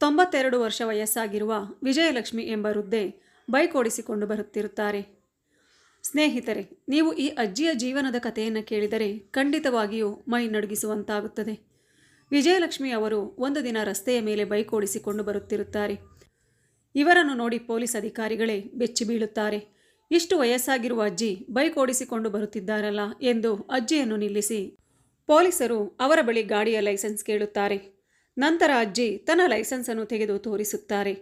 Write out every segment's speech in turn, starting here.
ತೊಂಬತ್ತೆರಡು ವರ್ಷ ವಯಸ್ಸಾಗಿರುವ ವಿಜಯಲಕ್ಷ್ಮಿ ಎಂಬ ವೃದ್ಧೆ ಬೈಕ್ ಓಡಿಸಿಕೊಂಡು ಬರುತ್ತಿರುತ್ತಾರೆ. ಸ್ನೇಹಿತರೆ, ನೀವು ಈ ಅಜ್ಜಿಯ ಜೀವನದ ಕಥೆಯನ್ನು ಕೇಳಿದರೆ ಖಂಡಿತವಾಗಿಯೂ ಮೈ ನಡುಗಿಸುವಂತಾಗುತ್ತದೆ. ವಿಜಯಲಕ್ಷ್ಮಿ ಅವರು ಒಂದು ದಿನ ರಸ್ತೆಯ ಮೇಲೆ ಬೈಕ್ ಓಡಿಸಿಕೊಂಡು ಬರುತ್ತಿರುತ್ತಾರೆ. ಇವರನ್ನು ನೋಡಿ ಪೊಲೀಸ್ ಅಧಿಕಾರಿಗಳೇ ಬೆಚ್ಚಿ ಬೀಳುತ್ತಾರೆ. ಇಷ್ಟು ವಯಸ್ಸಾಗಿರುವ ಅಜ್ಜಿ ಬೈಕ್ ಓಡಿಸಿಕೊಂಡು ಬರುತ್ತಿದ್ದಾರಲ್ಲ ಎಂದು ಅಜ್ಜಿಯನ್ನು ನಿಲ್ಲಿಸಿ ಪೊಲೀಸರು ಅವರ ಬಳಿ ಗಾಡಿಯ ಲೈಸೆನ್ಸ್ ಕೇಳುತ್ತಾರೆ. ನಂತರ ಅಜ್ಜಿ ತನ್ನ ಲೈಸೆನ್ಸನ್ನು ತೆಗೆದು ತೋರಿಸುತ್ತಾರೆ.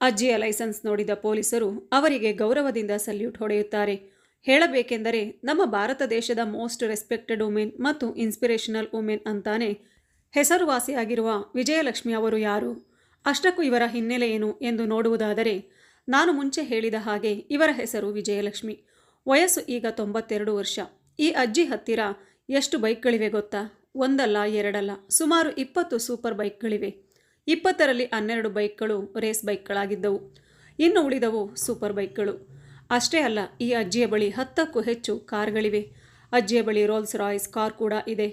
ಅಜ್ಜಿಯ ಲೈಸೆನ್ಸ್ ನೋಡಿದ ಪೊಲೀಸರು ಅವರಿಗೆ ಗೌರವದಿಂದ ಸಲ್ಯೂಟ್ ಹೊಡೆಯುತ್ತಾರೆ. ಹೇಳಬೇಕೆಂದರೆ, ನಮ್ಮ ಭಾರತ ದೇಶದ ಮೋಸ್ಟ್ ರೆಸ್ಪೆಕ್ಟೆಡ್ ವುಮೆನ್ ಮತ್ತು ಇನ್ಸ್ಪಿರೇಷನಲ್ ವುಮೆನ್ ಅಂತಾನೆ ಹೆಸರುವಾಸಿಯಾಗಿರುವ ವಿಜಯಲಕ್ಷ್ಮಿ ಅವರು ಯಾರು? ಅಷ್ಟಕ್ಕೂ ಇವರ ಹಿನ್ನೆಲೆ ಏನು ಎಂದು ನೋಡುವುದಾದರೆ, ನಾನು ಮುಂಚೆ ಹೇಳಿದ ಹಾಗೆ ಇವರ ಹೆಸರು ವಿಜಯಲಕ್ಷ್ಮಿ. ವಯಸ್ಸು ಈಗ ತೊಂಬತ್ತೆರಡು ವರ್ಷ. ಈ ಅಜ್ಜಿ ಹತ್ತಿರ ಎಷ್ಟು ಬೈಕ್ಗಳಿವೆ ಗೊತ್ತಾ? ಒಂದಲ್ಲ, ಎರಡಲ್ಲ, ಸುಮಾರು ಇಪ್ಪತ್ತು ಸೂಪರ್ ಬೈಕ್ಗಳಿವೆ. ಇಪ್ಪತ್ತರಲ್ಲಿ ಹನ್ನೆರಡು ಬೈಕ್ಗಳು ರೇಸ್ ಬೈಕ್ಗಳಾಗಿದ್ದವು. ಇನ್ನು ಉಳಿದವು ಸೂಪರ್ ಬೈಕ್ಗಳು. ಅಷ್ಟೇ ಅಲ್ಲ, ಈ ಅಜ್ಜಿಯ ಬಳಿ ಹತ್ತಕ್ಕೂ ಹೆಚ್ಚು ಕಾರ್ಗಳಿವೆ. ಅಜ್ಜಿಯ ಬಳಿ ರೋಲ್ಸ್ ರಾಯ್ಸ್ ಕಾರ್ ಕೂಡ ಇದೆ.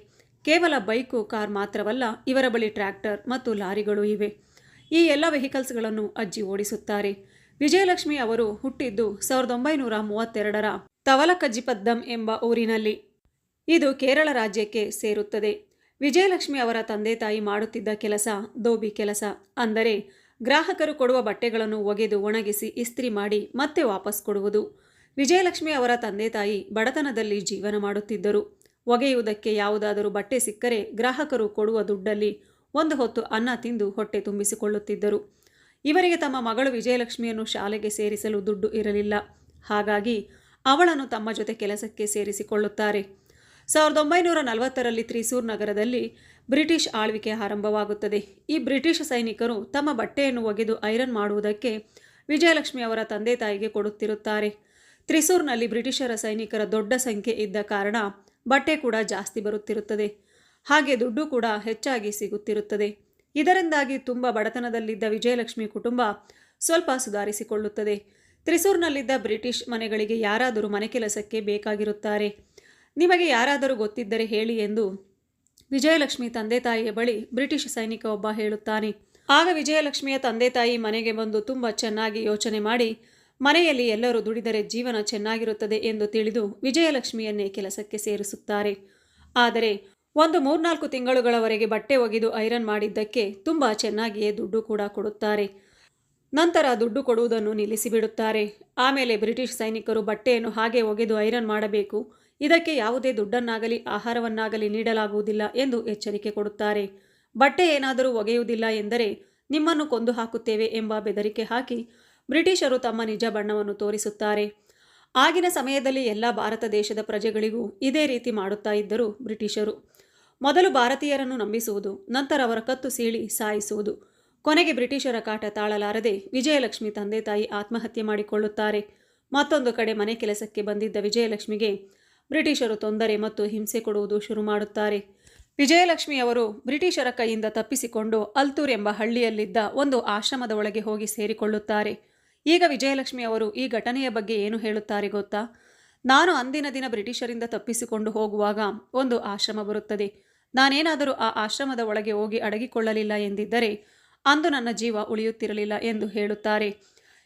ಕೇವಲ ಬೈಕು, ಕಾರ್ ಮಾತ್ರವಲ್ಲ, ಇವರ ಬಳಿ ಟ್ರ್ಯಾಕ್ಟರ್ ಮತ್ತು ಲಾರಿಗಳು ಇವೆ. ಈ ಎಲ್ಲ ವೆಹಿಕಲ್ಸ್ಗಳನ್ನು ಅಜ್ಜಿ ಓಡಿಸುತ್ತಾರೆ. ವಿಜಯಲಕ್ಷ್ಮಿ ಅವರು ಹುಟ್ಟಿದ್ದು ಸಾವಿರದ ಒಂಬೈನೂರ ಮೂವತ್ತೆರಡರ ತವಲಕಜ್ಜಿಪದ್ದಂ ಎಂಬ ಊರಿನಲ್ಲಿ. ಇದು ಕೇರಳ ರಾಜ್ಯಕ್ಕೆ ಸೇರುತ್ತದೆ. ವಿಜಯಲಕ್ಷ್ಮಿ ಅವರ ತಂದೆ ತಾಯಿ ಮಾಡುತ್ತಿದ್ದ ಕೆಲಸ ದೋಬಿ ಕೆಲಸ. ಅಂದರೆ ಗ್ರಾಹಕರು ಕೊಡುವ ಬಟ್ಟೆಗಳನ್ನು ಒಗೆದು ಒಣಗಿಸಿ ಇಸ್ತ್ರಿ ಮಾಡಿ ಮತ್ತೆ ವಾಪಸ್ ಕೊಡುವುದು. ವಿಜಯಲಕ್ಷ್ಮಿ ಅವರ ತಂದೆ ತಾಯಿ ಬಡತನದಲ್ಲಿ ಜೀವನ ಮಾಡುತ್ತಿದ್ದರು. ಒಗೆಯುವುದಕ್ಕೆ ಯಾವುದಾದರೂ ಬಟ್ಟೆ ಸಿಕ್ಕರೆ ಗ್ರಾಹಕರು ಕೊಡುವ ದುಡ್ಡಲ್ಲಿ ಒಂದು ಹೊತ್ತು ಅನ್ನ ತಿಂದು ಹೊಟ್ಟೆ ತುಂಬಿಸಿಕೊಳ್ಳುತ್ತಿದ್ದರು. ಇವರಿಗೆ ತಮ್ಮ ಮಗಳು ವಿಜಯಲಕ್ಷ್ಮಿಯನ್ನು ಶಾಲೆಗೆ ಸೇರಿಸಲು ದುಡ್ಡು ಇರಲಿಲ್ಲ. ಹಾಗಾಗಿ ಅವಳನ್ನು ತಮ್ಮ ಜೊತೆ ಕೆಲಸಕ್ಕೆ ಸೇರಿಸಿಕೊಳ್ಳುತ್ತಾರೆ. ಸಾವಿರದ ಒಂಬೈನೂರ ನಲವತ್ತರಲ್ಲಿ ತ್ರಿಸೂರ್ ನಗರದಲ್ಲಿ ಬ್ರಿಟಿಷ್ ಆಳ್ವಿಕೆ ಆರಂಭವಾಗುತ್ತದೆ. ಈ ಬ್ರಿಟಿಷ್ ಸೈನಿಕರು ತಮ್ಮ ಬಟ್ಟೆಯನ್ನು ಒಗೆದು ಐರನ್ ಮಾಡುವುದಕ್ಕೆ ವಿಜಯಲಕ್ಷ್ಮಿ ಅವರ ತಂದೆ ತಾಯಿಗೆ ಕೊಡುತ್ತಿರುತ್ತಾರೆ. ತ್ರಿಸೂರ್ನಲ್ಲಿ ಬ್ರಿಟಿಷರ ಸೈನಿಕರ ದೊಡ್ಡ ಸಂಖ್ಯೆ ಇದ್ದ ಕಾರಣ ಬಟ್ಟೆ ಕೂಡ ಜಾಸ್ತಿ ಬರುತ್ತಿರುತ್ತದೆ. ಹಾಗೆ ದುಡ್ಡು ಕೂಡ ಹೆಚ್ಚಾಗಿ ಸಿಗುತ್ತಿರುತ್ತದೆ. ಇದರಿಂದಾಗಿ ತುಂಬ ಬಡತನದಲ್ಲಿದ್ದ ವಿಜಯಲಕ್ಷ್ಮಿ ಕುಟುಂಬ ಸ್ವಲ್ಪ ಸುಧಾರಿಸಿಕೊಳ್ಳುತ್ತದೆ. ತ್ರಿಸೂರ್ನಲ್ಲಿದ್ದ ಬ್ರಿಟಿಷ್ ಮನೆಗಳಿಗೆ ಯಾರಾದರೂ ಮನೆ ಕೆಲಸಕ್ಕೆ ಬೇಕಾಗಿರುತ್ತಾರೆ. ನಿಮಗೆ ಯಾರಾದರೂ ಗೊತ್ತಿದ್ದರೆ ಹೇಳಿ ಎಂದು ವಿಜಯಲಕ್ಷ್ಮಿ ತಂದೆ ತಾಯಿಯ ಬಳಿ ಬ್ರಿಟಿಷ್ ಸೈನಿಕ ಒಬ್ಬ ಹೇಳುತ್ತಾನೆ. ಆಗ ವಿಜಯಲಕ್ಷ್ಮಿಯ ತಂದೆ ತಾಯಿ ಮನೆಗೆ ಬಂದು ತುಂಬ ಚೆನ್ನಾಗಿ ಯೋಚನೆ ಮಾಡಿ, ಮನೆಯಲ್ಲಿ ಎಲ್ಲರೂ ದುಡಿದರೆ ಜೀವನ ಚೆನ್ನಾಗಿರುತ್ತದೆ ಎಂದು ತಿಳಿದು ವಿಜಯಲಕ್ಷ್ಮಿಯನ್ನೇ ಕೆಲಸಕ್ಕೆ ಸೇರಿಸುತ್ತಾರೆ. ಆದರೆ ಒಂದು ಮೂರ್ನಾಲ್ಕು ತಿಂಗಳುಗಳವರೆಗೆ ಬಟ್ಟೆ ಒಗೆದು ಐರನ್ ಮಾಡಿದ್ದಕ್ಕೆ ತುಂಬ ಚೆನ್ನಾಗಿಯೇ ದುಡ್ಡು ಕೂಡ ಕೊಡುತ್ತಾರೆ. ನಂತರ ದುಡ್ಡು ಕೊಡುವುದನ್ನು ನಿಲ್ಲಿಸಿಬಿಡುತ್ತಾರೆ. ಆಮೇಲೆ ಬ್ರಿಟಿಷ್ ಸೈನಿಕರು ಬಟ್ಟೆಯನ್ನು ಹಾಗೆ ಒಗೆದು ಐರನ್ ಮಾಡಬೇಕು. ಇದಕ್ಕೆ ಯಾವುದೇ ದುಡ್ಡನ್ನಾಗಲಿ, ಆಹಾರವನ್ನಾಗಲಿ ನೀಡಲಾಗುವುದಿಲ್ಲ ಎಂದು ಎಚ್ಚರಿಕೆ ಕೊಡುತ್ತಾರೆ. ಬಟ್ಟೆ ಏನಾದರೂ ಒಗೆಯುವುದಿಲ್ಲ ಎಂದರೆ ನಿಮ್ಮನ್ನು ಕೊಂದು ಹಾಕುತ್ತೇವೆ ಎಂಬ ಬೆದರಿಕೆ ಹಾಕಿ ಬ್ರಿಟಿಷರು ತಮ್ಮ ನಿಜ ಬಣ್ಣವನ್ನು ತೋರಿಸುತ್ತಾರೆ. ಆಗಿನ ಸಮಯದಲ್ಲಿ ಎಲ್ಲ ಭಾರತ ದೇಶದ ಪ್ರಜೆಗಳಿಗೂ ಇದೇ ರೀತಿ ಮಾಡುತ್ತಾ ಇದ್ದರು ಬ್ರಿಟಿಷರು. ಮೊದಲು ಭಾರತೀಯರನ್ನು ನಂಬಿಸುವುದು, ನಂತರ ಅವರ ಕತ್ತು ಸೀಳಿ ಸಾಯಿಸುವುದು, ಕೊನೆಗೆ ಬ್ರಿಟಿಷರ ಕಾಟ ತಾಳಲಾರದೆ ವಿಜಯಲಕ್ಷ್ಮಿ ತಂದೆ ತಾಯಿ ಆತ್ಮಹತ್ಯೆ ಮಾಡಿಕೊಳ್ಳುತ್ತಾರೆ. ಮತ್ತೊಂದು ಕಡೆ ಮನೆ ಕೆಲಸಕ್ಕೆ ಬಂದಿದ್ದ ವಿಜಯಲಕ್ಷ್ಮಿಗೆ ಬ್ರಿಟಿಷರು ತೊಂದರೆ ಮತ್ತು ಹಿಂಸೆ ಕೊಡುವುದು ಶುರು ಮಾಡುತ್ತಾರೆ. ವಿಜಯಲಕ್ಷ್ಮಿಯವರು ಬ್ರಿಟಿಷರ ಕೈಯಿಂದ ತಪ್ಪಿಸಿಕೊಂಡು ಅಲ್ತೂರ್ ಎಂಬ ಹಳ್ಳಿಯಲ್ಲಿದ್ದ ಒಂದು ಆಶ್ರಮದ ಒಳಗೆ ಹೋಗಿ ಸೇರಿಕೊಳ್ಳುತ್ತಾರೆ. ಈಗ ವಿಜಯಲಕ್ಷ್ಮಿ ಅವರು ಈ ಘಟನೆಯ ಬಗ್ಗೆ ಏನು ಹೇಳುತ್ತಾರೆ ಗೊತ್ತಾ? ನಾನು ಅಂದಿನ ದಿನ ಬ್ರಿಟಿಷರಿಂದ ತಪ್ಪಿಸಿಕೊಂಡು ಹೋಗುವಾಗ ಒಂದು ಆಶ್ರಮ ಬರುತ್ತದೆ. ನಾನೇನಾದರೂ ಆ ಆಶ್ರಮದ ಒಳಗೆ ಹೋಗಿ ಅಡಗಿಕೊಳ್ಳಲಿಲ್ಲ ಎಂದಿದ್ದರೆ ಅಂದು ನನ್ನ ಜೀವ ಉಳಿಯುತ್ತಿರಲಿಲ್ಲ ಎಂದು ಹೇಳುತ್ತಾರೆ.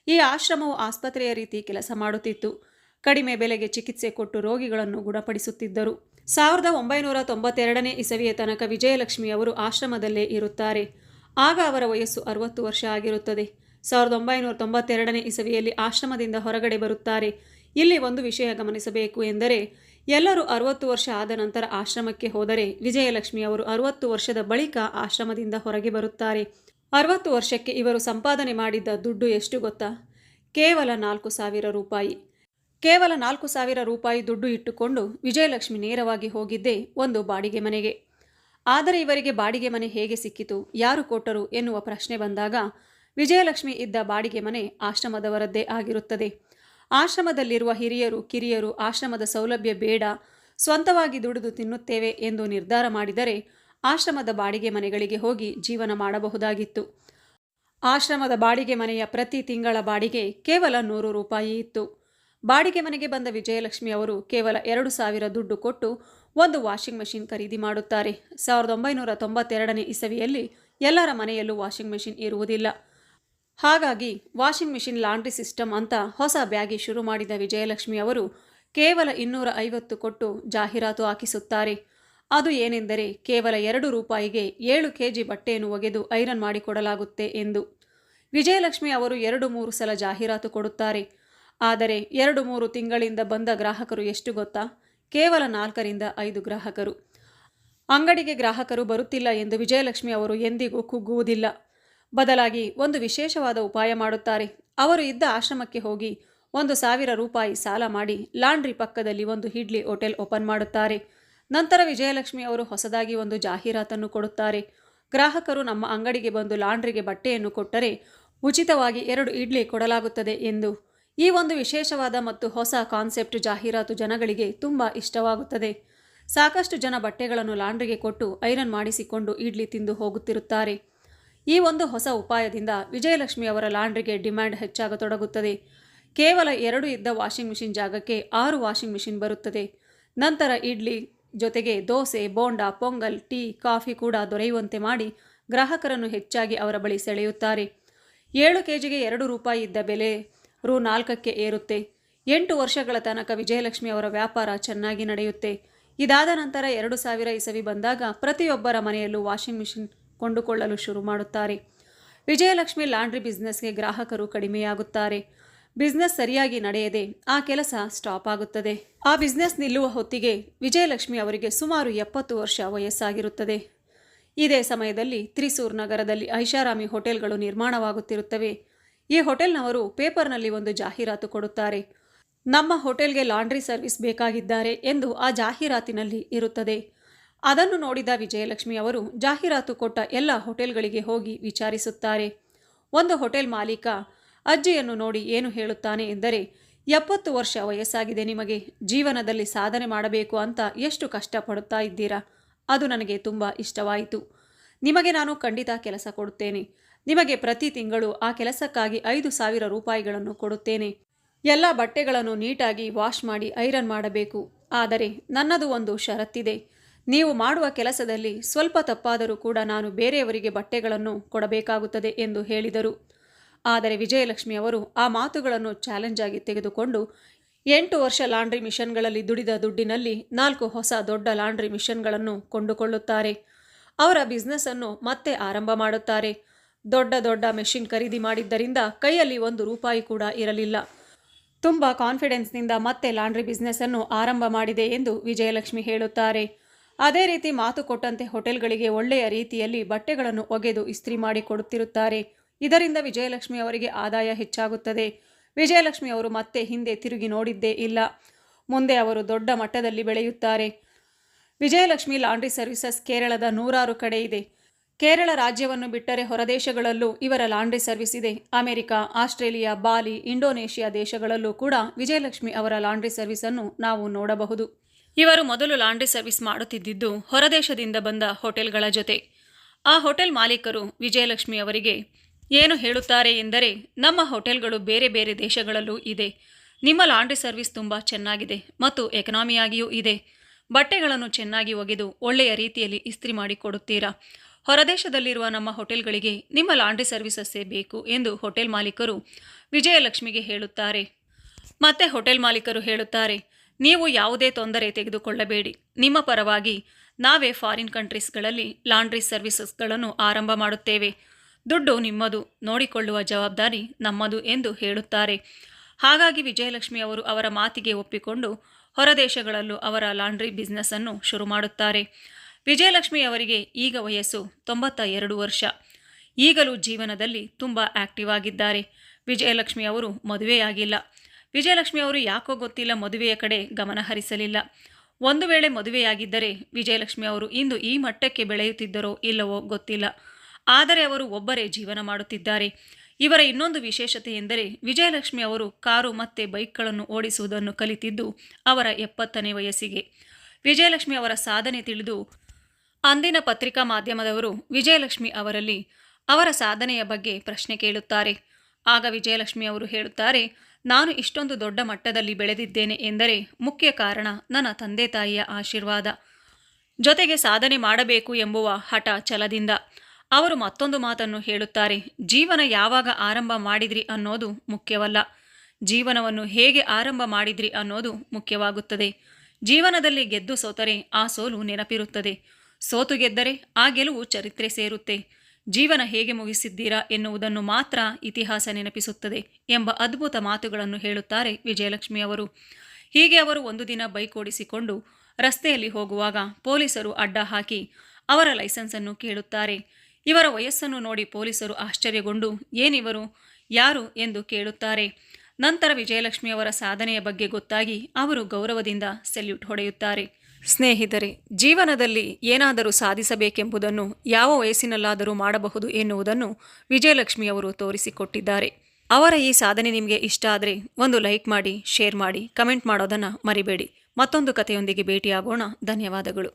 ಈ ಆಶ್ರಮವು ಆಸ್ಪತ್ರೆಯ ರೀತಿ ಕೆಲಸ ಮಾಡುತ್ತಿತ್ತು. ಕಡಿಮೆ ಬೆಲೆಗೆ ಚಿಕಿತ್ಸೆ ಕೊಟ್ಟು ರೋಗಿಗಳನ್ನು ಗುಣಪಡಿಸುತ್ತಿದ್ದರು. ಸಾವಿರದ ಒಂಬೈನೂರ ತೊಂಬತ್ತೆರಡನೇ ಇಸವಿಯ ತನಕ ವಿಜಯಲಕ್ಷ್ಮಿ ಅವರು ಆಶ್ರಮದಲ್ಲೇ ಇರುತ್ತಾರೆ. ಆಗ ಅವರ ವಯಸ್ಸು ಅರವತ್ತು ವರ್ಷ ಆಗಿರುತ್ತದೆ. ಸಾವಿರದ ಒಂಬೈನೂರ ತೊಂಬತ್ತೆರಡನೇ ಇಸವಿಯಲ್ಲಿ ಆಶ್ರಮದಿಂದ ಹೊರಗಡೆ ಬರುತ್ತಾರೆ. ಇಲ್ಲಿ ಒಂದು ವಿಷಯ ಗಮನಿಸಬೇಕು ಎಂದರೆ, ಎಲ್ಲರೂ ಅರವತ್ತು ವರ್ಷ ಆದ ನಂತರ ಆಶ್ರಮಕ್ಕೆ ಹೋದರೆ ವಿಜಯಲಕ್ಷ್ಮಿ ಅವರು ಅರವತ್ತು ವರ್ಷದ ಬಳಿಕ ಆಶ್ರಮದಿಂದ ಹೊರಗೆ ಬರುತ್ತಾರೆ. ಅರವತ್ತು ವರ್ಷಕ್ಕೆ ಇವರು ಸಂಪಾದನೆ ಮಾಡಿದ್ದ ದುಡ್ಡು ಎಷ್ಟು ಗೊತ್ತಾ? ಕೇವಲ ನಾಲ್ಕು ಸಾವಿರ ರೂಪಾಯಿ. ಕೇವಲ ನಾಲ್ಕು ಸಾವಿರ ರೂಪಾಯಿ ದುಡ್ಡು ಇಟ್ಟುಕೊಂಡು ವಿಜಯಲಕ್ಷ್ಮಿ ನೇರವಾಗಿ ಹೋಗಿದ್ದೇ ಒಂದು ಬಾಡಿಗೆ ಮನೆಗೆ. ಆದರೆ ಇವರಿಗೆ ಬಾಡಿಗೆ ಮನೆ ಹೇಗೆ ಸಿಕ್ಕಿತು, ಯಾರು ಕೊಟ್ಟರು ಎನ್ನುವ ಪ್ರಶ್ನೆ ಬಂದಾಗ ವಿಜಯಲಕ್ಷ್ಮಿ ಇದ್ದ ಬಾಡಿಗೆ ಮನೆ ಆಶ್ರಮದವರದ್ದೇ ಆಗಿರುತ್ತದೆ. ಆಶ್ರಮದಲ್ಲಿರುವ ಹಿರಿಯರು, ಕಿರಿಯರು ಆಶ್ರಮದ ಸೌಲಭ್ಯ ಬೇಡ, ಸ್ವಂತವಾಗಿ ದುಡಿದು ತಿನ್ನುತ್ತೇವೆ ಎಂದು ನಿರ್ಧಾರ ಮಾಡಿದರೆ ಆಶ್ರಮದ ಬಾಡಿಗೆ ಮನೆಗಳಿಗೆ ಹೋಗಿ ಜೀವನ ಮಾಡಬಹುದಾಗಿತ್ತು. ಆಶ್ರಮದ ಬಾಡಿಗೆ ಮನೆಯ ಪ್ರತಿ ತಿಂಗಳ ಬಾಡಿಗೆ ಕೇವಲ ನೂರು ರೂಪಾಯಿ ಇತ್ತು. ಬಾಡಿಗೆ ಮನೆಗೆ ಬಂದ ವಿಜಯಲಕ್ಷ್ಮಿ ಅವರು ಕೇವಲ ಎರಡು ಸಾವಿರ ದುಡ್ಡು ಕೊಟ್ಟು ಒಂದು ವಾಷಿಂಗ್ ಮೆಷಿನ್ ಖರೀದಿ ಮಾಡುತ್ತಾರೆ. ಸಾವಿರದ ಒಂಬೈನೂರ ತೊಂಬತ್ತೆರಡನೇ ಇಸವಿಯಲ್ಲಿ ಎಲ್ಲರ ಮನೆಯಲ್ಲೂ ವಾಷಿಂಗ್ ಮೆಷಿನ್ ಇರುವುದಿಲ್ಲ. ಹಾಗಾಗಿ ವಾಷಿಂಗ್ ಮಿಷಿನ್ ಲಾಂಡ್ರಿ ಸಿಸ್ಟಮ್ ಅಂತ ಹೊಸ ಬ್ಯಾಗಿ ಶುರು ಮಾಡಿದ ವಿಜಯಲಕ್ಷ್ಮಿ ಅವರು ಕೇವಲ ಇನ್ನೂರ ಐವತ್ತು ಕೊಟ್ಟು ಜಾಹೀರಾತು ಹಾಕಿಸುತ್ತಾರೆ. ಅದು ಏನೆಂದರೆ ಕೇವಲ ಎರಡು ರೂಪಾಯಿಗೆ ಏಳು ಕೆಜಿ ಬಟ್ಟೆಯನ್ನು ಒಗೆದು ಐರನ್ ಮಾಡಿಕೊಡಲಾಗುತ್ತೆ ಎಂದು. ವಿಜಯಲಕ್ಷ್ಮಿ ಅವರು ಎರಡು ಮೂರು ಸಲ ಜಾಹೀರಾತು ಕೊಡುತ್ತಾರೆ. ಆದರೆ ಎರಡು ಮೂರು ತಿಂಗಳಿಂದ ಬಂದ ಗ್ರಾಹಕರು ಎಷ್ಟು ಗೊತ್ತಾ? ಕೇವಲ ನಾಲ್ಕರಿಂದ ಐದು ಗ್ರಾಹಕರು. ಅಂಗಡಿಗೆ ಗ್ರಾಹಕರು ಬರುತ್ತಿಲ್ಲ ಎಂದು ವಿಜಯಲಕ್ಷ್ಮಿ ಅವರು ಎಂದಿಗೂ ಕುಗ್ಗುವುದಿಲ್ಲ. ಬದಲಾಗಿ ಒಂದು ವಿಶೇಷವಾದ ಉಪಾಯ ಮಾಡುತ್ತಾರೆ. ಅವರು ಇದ್ದ ಆಶ್ರಮಕ್ಕೆ ಹೋಗಿ ಒಂದು ಸಾವಿರ ರೂಪಾಯಿ ಸಾಲ ಮಾಡಿ ಲಾಂಡ್ರಿ ಪಕ್ಕದಲ್ಲಿ ಒಂದು ಇಡ್ಲಿ ಹೋಟೆಲ್ ಓಪನ್ ಮಾಡುತ್ತಾರೆ. ನಂತರ ವಿಜಯಲಕ್ಷ್ಮಿ ಅವರು ಹೊಸದಾಗಿ ಒಂದು ಜಾಹೀರಾತನ್ನು ಕೊಡುತ್ತಾರೆ. ಗ್ರಾಹಕರು ನಮ್ಮ ಅಂಗಡಿಗೆ ಬಂದು ಲಾಂಡ್ರಿಗೆ ಬಟ್ಟೆಯನ್ನು ಕೊಟ್ಟರೆ ಉಚಿತವಾಗಿ ಎರಡು ಇಡ್ಲಿ ಕೊಡಲಾಗುತ್ತದೆ ಎಂದು ಈ ಒಂದು ವಿಶೇಷವಾದ ಮತ್ತು ಹೊಸ ಕಾನ್ಸೆಪ್ಟ್ ಜಾಹೀರಾತು ಜನಗಳಿಗೆ ತುಂಬ ಇಷ್ಟವಾಗುತ್ತದೆ. ಸಾಕಷ್ಟು ಜನ ಬಟ್ಟೆಗಳನ್ನು ಲಾಂಡ್ರಿಗೆ ಕೊಟ್ಟು ಐರನ್ ಮಾಡಿಸಿಕೊಂಡು ಇಡ್ಲಿ ತಿಂದು ಹೋಗುತ್ತಿರುತ್ತಾರೆ. ಈ ಒಂದು ಹೊಸ ಉಪಾಯದಿಂದ ವಿಜಯಲಕ್ಷ್ಮಿ ಅವರ ಲಾಂಡ್ರಿಗೆ ಡಿಮ್ಯಾಂಡ್ ಹೆಚ್ಚಾಗತೊಡಗುತ್ತದೆ. ಕೇವಲ ಎರಡು ಇದ್ದ ವಾಷಿಂಗ್ ಮಿಷಿನ್ ಜಾಗಕ್ಕೆ ಆರು ವಾಷಿಂಗ್ ಮಿಷಿನ್ ಬರುತ್ತದೆ. ನಂತರ ಇಡ್ಲಿ ಜೊತೆಗೆ ದೋಸೆ, ಬೋಂಡಾ, ಪೊಂಗಲ್, ಟೀ, ಕಾಫಿ ಕೂಡ ದೊರೆಯುವಂತೆ ಮಾಡಿ ಗ್ರಾಹಕರನ್ನು ಹೆಚ್ಚಾಗಿ ಅವರ ಬಳಿ ಸೆಳೆಯುತ್ತಾರೆ. ಏಳು ಕೆಜಿಗೆ ಎರಡು ರೂಪಾಯಿ ಇದ್ದ ಬೆಲೆ ರು ನಾಲ್ಕಕ್ಕೆ ಏರುತ್ತೆ. ಎಂಟು ವರ್ಷಗಳ ತನಕ ವಿಜಯಲಕ್ಷ್ಮಿ ಅವರ ವ್ಯಾಪಾರ ಚೆನ್ನಾಗಿ ನಡೆಯುತ್ತೆ. ಇದಾದ ನಂತರ ಎರಡು ಸಾವಿರ ಇಸವಿ ಬಂದಾಗ ಪ್ರತಿಯೊಬ್ಬರ ಮನೆಯಲ್ಲೂ ವಾಷಿಂಗ್ ಮಿಷಿನ್ ಕೊಂಡುಕೊಳ್ಳಲು ಶುರು ಮಾಡುತ್ತಾರೆ. ವಿಜಯಲಕ್ಷ್ಮಿ ಲಾಂಡ್ರಿ ಬಿಸ್ನೆಸ್ಗೆ ಗ್ರಾಹಕರು ಕಡಿಮೆಯಾಗುತ್ತಾರೆ. ಬಿಸ್ನೆಸ್ ಸರಿಯಾಗಿ ನಡೆಯದೆ ಆ ಕೆಲಸ ಸ್ಟಾಪ್ ಆಗುತ್ತದೆ. ಆ ಬಿಸ್ನೆಸ್ ನಿಲ್ಲುವ ಹೊತ್ತಿಗೆ ವಿಜಯಲಕ್ಷ್ಮಿ ಅವರಿಗೆ ಸುಮಾರು ಎಪ್ಪತ್ತು ವರ್ಷ ವಯಸ್ಸಾಗಿರುತ್ತದೆ. ಇದೇ ಸಮಯದಲ್ಲಿ ತ್ರಿಸೂರ್ ನಗರದಲ್ಲಿ ಐಷಾರಾಮಿ ಹೋಟೆಲ್ಗಳು ನಿರ್ಮಾಣವಾಗುತ್ತಿರುತ್ತವೆ. ಈ ಹೋಟೆಲ್ನವರು ಪೇಪರ್ನಲ್ಲಿ ಒಂದು ಜಾಹೀರಾತು ಕೊಡುತ್ತಾರೆ. ನಮ್ಮ ಹೋಟೆಲ್ಗೆ ಲಾಂಡ್ರಿ ಸರ್ವಿಸ್ ಬೇಕಾಗಿದ್ದಾರೆ ಎಂದು ಆ ಜಾಹೀರಾತಿನಲ್ಲಿ ಇರುತ್ತದೆ. ಅದನ್ನು ನೋಡಿದ ವಿಜಯಲಕ್ಷ್ಮಿ ಅವರು ಜಾಹೀರಾತು ಕೊಟ್ಟ ಎಲ್ಲ ಹೋಟೆಲ್ಗಳಿಗೆ ಹೋಗಿ ವಿಚಾರಿಸುತ್ತಾರೆ. ಒಂದು ಹೋಟೆಲ್ ಮಾಲೀಕ, ಅಜ್ಜಿಯನ್ನು ನೋಡಿ ಏನು ಹೇಳುತ್ತಾನೆ ಎಂದರೆ, ಎಪ್ಪತ್ತು ವರ್ಷ ವಯಸ್ಸಾಗಿದೆ ನಿಮಗೆ, ಜೀವನದಲ್ಲಿ ಸಾಧನೆ ಮಾಡಬೇಕು ಅಂತ ಎಷ್ಟು ಕಷ್ಟಪಡುತ್ತಾ ಇದ್ದೀರಾ? ಅದು ನನಗೆ ತುಂಬ ಇಷ್ಟವಾಯಿತು. ನಿಮಗೆ ನಾನು ಖಂಡಿತ ಕೆಲಸ ಕೊಡುತ್ತೇನೆ. ನಿಮಗೆ ಪ್ರತಿ ತಿಂಗಳು ಆ ಕೆಲಸಕ್ಕಾಗಿ ಐದು ಸಾವಿರ ರೂಪಾಯಿಗಳನ್ನು ಕೊಡುತ್ತೇನೆ. ಎಲ್ಲ ಬಟ್ಟೆಗಳನ್ನು ನೀಟಾಗಿ ವಾಶ್ ಮಾಡಿ ಐರನ್ ಮಾಡಬೇಕು. ಆದರೆ ನನ್ನದು ಒಂದು ಷರತ್ತಿದೆ. ನೀವು ಮಾಡುವ ಕೆಲಸದಲ್ಲಿ ಸ್ವಲ್ಪ ತಪ್ಪಾದರೂ ಕೂಡ ನಾನು ಬೇರೆಯವರಿಗೆ ಬಟ್ಟೆಗಳನ್ನು ಕೊಡಬೇಕಾಗುತ್ತದೆ ಎಂದು ಹೇಳಿದರು. ಆದರೆ ವಿಜಯಲಕ್ಷ್ಮಿ ಅವರು ಆ ಮಾತುಗಳನ್ನು ಚಾಲೆಂಜ್ ಆಗಿ ತೆಗೆದುಕೊಂಡು, ಎಂಟು ವರ್ಷ ಲಾಂಡ್ರಿ ಮಿಷನ್ಗಳಲ್ಲಿ ದುಡಿದ ದುಡ್ಡಿನಲ್ಲಿ ನಾಲ್ಕು ಹೊಸ ದೊಡ್ಡ ಲಾಂಡ್ರಿ ಮಿಷನ್ಗಳನ್ನು ಕೊಂಡುಕೊಳ್ಳುತ್ತಾರೆ. ಅವರ ಬಿಸ್ನೆಸ್ಸನ್ನು ಮತ್ತೆ ಆರಂಭ ಮಾಡುತ್ತಾರೆ. ದೊಡ್ಡ ದೊಡ್ಡ ಮೆಷಿನ್ ಖರೀದಿ ಮಾಡಿದ್ದರಿಂದ ಕೈಯಲ್ಲಿ ಒಂದು ರೂಪಾಯಿ ಕೂಡ ಇರಲಿಲ್ಲ. ತುಂಬ ಕಾನ್ಫಿಡೆನ್ಸ್ನಿಂದ ಮತ್ತೆ ಲಾಂಡ್ರಿ ಬಿಸ್ನೆಸ್ಸನ್ನು ಆರಂಭ ಮಾಡಿದೆ ಎಂದು ವಿಜಯಲಕ್ಷ್ಮಿ ಹೇಳುತ್ತಾರೆ. ಅದೇ ರೀತಿ ಮಾತು ಕೊಟ್ಟಂತೆ ಹೋಟೆಲ್ಗಳಿಗೆ ಒಳ್ಳೆಯ ರೀತಿಯಲ್ಲಿ ಬಟ್ಟೆಗಳನ್ನು ಒಗೆದು ಇಸ್ತ್ರಿ ಮಾಡಿ ಕೊಡುತ್ತಿರುತ್ತಾರೆ. ಇದರಿಂದ ವಿಜಯಲಕ್ಷ್ಮಿ ಅವರಿಗೆ ಆದಾಯ ಹೆಚ್ಚಾಗುತ್ತದೆ. ವಿಜಯಲಕ್ಷ್ಮಿ ಅವರು ಮತ್ತೆ ಹಿಂದೆ ತಿರುಗಿ ನೋಡಿದ್ದೇ ಇಲ್ಲ. ಮುಂದೆ ಅವರು ದೊಡ್ಡ ಮಟ್ಟದಲ್ಲಿ ಬೆಳೆಯುತ್ತಾರೆ. ವಿಜಯಲಕ್ಷ್ಮಿ ಲಾಂಡ್ರಿ ಸರ್ವಿಸಸ್ ಕೇರಳದ ನೂರಾರು ಕಡೆ ಇದೆ. ಕೇರಳ ರಾಜ್ಯವನ್ನು ಬಿಟ್ಟರೆ ಹೊರದೇಶಗಳಲ್ಲೂ ಇವರ ಲಾಂಡ್ರಿ ಸರ್ವಿಸ್ ಇದೆ. ಅಮೆರಿಕ, ಆಸ್ಟ್ರೇಲಿಯಾ, ಬಾಲಿ, ಇಂಡೋನೇಷಿಯಾ ದೇಶಗಳಲ್ಲೂ ಕೂಡ ವಿಜಯಲಕ್ಷ್ಮಿ ಅವರ ಲಾಂಡ್ರಿ ಸರ್ವಿಸನ್ನು ನಾವು ನೋಡಬಹುದು. ಇವರು ಮೊದಲು ಲಾಂಡ್ರಿ ಸರ್ವಿಸ್ ಮಾಡುತ್ತಿದ್ದಿದ್ದು ಹೊರದೇಶದಿಂದ ಬಂದ ಹೋಟೆಲ್ಗಳ ಜೊತೆ. ಆ ಹೋಟೆಲ್ ಮಾಲೀಕರು ವಿಜಯಲಕ್ಷ್ಮಿ ಅವರಿಗೆ, ಏನು ಹೇಳುತ್ತಾರೆ ಎಂದರೆ, ನಮ್ಮ ಹೋಟೆಲ್ಗಳು ಬೇರೆ ಬೇರೆ ದೇಶಗಳಲ್ಲೂ ಇದೆ. ನಿಮ್ಮ ಲಾಂಡ್ರಿ ಸರ್ವಿಸ್ ತುಂಬ ಚೆನ್ನಾಗಿದೆ ಮತ್ತು ಎಕನಾಮಿಯಾಗಿಯೂ ಇದೆ. ಬಟ್ಟೆಗಳನ್ನು ಚೆನ್ನಾಗಿ ಒಗೆದು ಒಳ್ಳೆಯ ರೀತಿಯಲ್ಲಿ ಇಸ್ತ್ರಿ ಮಾಡಿ ಕೊಡುತ್ತೀರಾ? ಹೊರದೇಶದಲ್ಲಿರುವ ನಮ್ಮ ಹೋಟೆಲ್ಗಳಿಗೆ ನಿಮ್ಮ ಲಾಂಡ್ರಿ ಸರ್ವಿಸಸ್ಸೇ ಬೇಕು ಎಂದು ಹೋಟೆಲ್ ಮಾಲೀಕರು ವಿಜಯಲಕ್ಷ್ಮಿಗೆ ಹೇಳುತ್ತಾರೆ. ಮತ್ತೆ ಹೋಟೆಲ್ ಮಾಲೀಕರು ಹೇಳುತ್ತಾರೆ, ನೀವು ಯಾವುದೇ ತೊಂದರೆ ತೆಗೆದುಕೊಳ್ಳಬೇಡಿ. ನಿಮ್ಮ ಪರವಾಗಿ ನಾವೇ ಫಾರಿನ್ ಕಂಟ್ರೀಸ್ಗಳಲ್ಲಿ ಲಾಂಡ್ರಿ ಸರ್ವಿಸಸ್ಗಳನ್ನು ಆರಂಭ ಮಾಡುತ್ತೇವೆ. ದುಡ್ಡು ನಿಮ್ಮದು. ನೋಡಿಕೊಳ್ಳುವ ಜವಾಬ್ದಾರಿ ನಮ್ಮದು ಎಂದು ಹೇಳುತ್ತಾರೆ. ಹಾಗಾಗಿ ವಿಜಯಲಕ್ಷ್ಮಿ ಅವರು ಅವರ ಮಾತಿಗೆ ಒಪ್ಪಿಕೊಂಡು ಹೊರದೇಶಗಳಲ್ಲೂ ಅವರ ಲಾಂಡ್ರಿ ಬಿಸ್ನೆಸ್ಸನ್ನು ಶುರು ಮಾಡುತ್ತಾರೆ. ವಿಜಯಲಕ್ಷ್ಮಿ ಅವರಿಗೆ ಈಗ ವಯಸ್ಸು ತೊಂಬತ್ತ ಎರಡು ವರ್ಷ. ಈಗಲೂ ಜೀವನದಲ್ಲಿ ತುಂಬ ಆಕ್ಟಿವ್ ಆಗಿದ್ದಾರೆ. ವಿಜಯಲಕ್ಷ್ಮಿ ಅವರು ಮದುವೆಯಾಗಿಲ್ಲ. ವಿಜಯಲಕ್ಷ್ಮಿ ಅವರು ಯಾಕೋ ಗೊತ್ತಿಲ್ಲ ಮದುವೆಯ ಕಡೆ ಗಮನ ಹರಿಸಲಿಲ್ಲ. ಒಂದು ವೇಳೆ ಮದುವೆಯಾಗಿದ್ದರೆ ವಿಜಯಲಕ್ಷ್ಮಿ ಅವರು ಇಂದು ಈ ಮಟ್ಟಕ್ಕೆ ಬೆಳೆಯುತ್ತಿದ್ದರೋ ಇಲ್ಲವೋ ಗೊತ್ತಿಲ್ಲ. ಆದರೆ ಅವರು ಒಬ್ಬರೇ ಜೀವನ ಮಾಡುತ್ತಿದ್ದಾರೆ. ಇವರ ಇನ್ನೊಂದು ವಿಶೇಷತೆ ಎಂದರೆ ವಿಜಯಲಕ್ಷ್ಮಿ ಅವರು ಕಾರು ಮತ್ತು ಬೈಕ್ಗಳನ್ನು ಓಡಿಸುವುದನ್ನು ಕಲಿತಿದ್ದು ಅವರ ಎಪ್ಪತ್ತನೇ ವಯಸ್ಸಿಗೆ. ವಿಜಯಲಕ್ಷ್ಮಿ ಅವರ ಸಾಧನೆ ತಿಳಿದು ಅಂದಿನ ಪತ್ರಿಕಾ ಮಾಧ್ಯಮದವರು ವಿಜಯಲಕ್ಷ್ಮಿ ಅವರಲ್ಲಿ ಅವರ ಸಾಧನೆಯ ಬಗ್ಗೆ ಪ್ರಶ್ನೆ ಕೇಳುತ್ತಾರೆ. ಆಗ ವಿಜಯಲಕ್ಷ್ಮಿ ಅವರು ಹೇಳುತ್ತಾರೆ, ನಾನು ಇಷ್ಟೊಂದು ದೊಡ್ಡ ಮಟ್ಟದಲ್ಲಿ ಬೆಳೆದಿದ್ದೇನೆ ಎಂದರೆ ಮುಖ್ಯ ಕಾರಣ ನನ್ನ ತಂದೆ ತಾಯಿಯ ಆಶೀರ್ವಾದ. ಜೊತೆಗೆ ಸಾಧನೆ ಮಾಡಬೇಕು ಎಂಬುವ ಹಠ ಛಲದಿಂದ. ಅವರು ಮತ್ತೊಂದು ಮಾತನ್ನು ಹೇಳುತ್ತಾರೆ, ಜೀವನ ಯಾವಾಗ ಆರಂಭ ಮಾಡಿದ್ರಿ ಅನ್ನೋದು ಮುಖ್ಯವಲ್ಲ. ಜೀವನವನ್ನು ಹೇಗೆ ಆರಂಭ ಮಾಡಿದ್ರಿ ಅನ್ನೋದು ಮುಖ್ಯವಾಗುತ್ತದೆ. ಜೀವನದಲ್ಲಿ ಗೆದ್ದು ಸೋತರೆ ಆ ಸೋಲು ನೆನಪಿರುತ್ತದೆ. ಸೋತು ಗೆದ್ದರೆ ಆ ಗೆಲುವು ಚರಿತ್ರೆ ಸೇರುತ್ತೆ. ಜೀವನ ಹೇಗೆ ಮುಗಿಸಿದ್ದೀರಾ ಎನ್ನುವುದನ್ನು ಮಾತ್ರ ಇತಿಹಾಸ ನೆನಪಿಸುತ್ತದೆ ಎಂಬ ಅದ್ಭುತ ಮಾತುಗಳನ್ನು ಹೇಳುತ್ತಾರೆ ವಿಜಯಲಕ್ಷ್ಮಿ ಅವರು. ಹೀಗೆ ಅವರು ಒಂದು ದಿನ ಬೈಕ್ ಓಡಿಸಿಕೊಂಡು ರಸ್ತೆಯಲ್ಲಿ ಹೋಗುವಾಗ ಪೊಲೀಸರು ಅಡ್ಡ ಹಾಕಿ ಅವರ ಲೈಸೆನ್ಸನ್ನು ಕೇಳುತ್ತಾರೆ. ಇವರ ವಯಸ್ಸನ್ನು ನೋಡಿ ಪೊಲೀಸರು ಆಶ್ಚರ್ಯಗೊಂಡು, ಏನಿವರು, ಯಾರು ಎಂದು ಕೇಳುತ್ತಾರೆ. ನಂತರ ವಿಜಯಲಕ್ಷ್ಮಿ ಅವರ ಸಾಧನೆಯ ಬಗ್ಗೆ ಗೊತ್ತಾಗಿ ಅವರು ಗೌರವದಿಂದ ಸೆಲ್ಯೂಟ್ ಹೊಡೆಯುತ್ತಾರೆ. ಸ್ನೇಹಿತರೆ, ಜೀವನದಲ್ಲಿ ಏನಾದರೂ ಸಾಧಿಸಬೇಕೆಂಬುದನ್ನು ಯಾವ ವಯಸ್ಸಿನಲ್ಲಾದರೂ ಮಾಡಬಹುದು ಎನ್ನುವುದನ್ನು ವಿಜಯಲಕ್ಷ್ಮಿ ಅವರು ತೋರಿಸಿಕೊಟ್ಟಿದ್ದಾರೆ. ಅವರ ಈ ಸಾಧನೆ ನಿಮಗೆ ಇಷ್ಟ ಆದರೆ ಒಂದು ಲೈಕ್ ಮಾಡಿ, ಶೇರ್ ಮಾಡಿ, ಕಮೆಂಟ್ ಮಾಡೋದನ್ನು ಮರಿಬೇಡಿ. ಮತ್ತೊಂದು ಕಥೆಯೊಂದಿಗೆ ಭೇಟಿಯಾಗೋಣ. ಧನ್ಯವಾದಗಳು.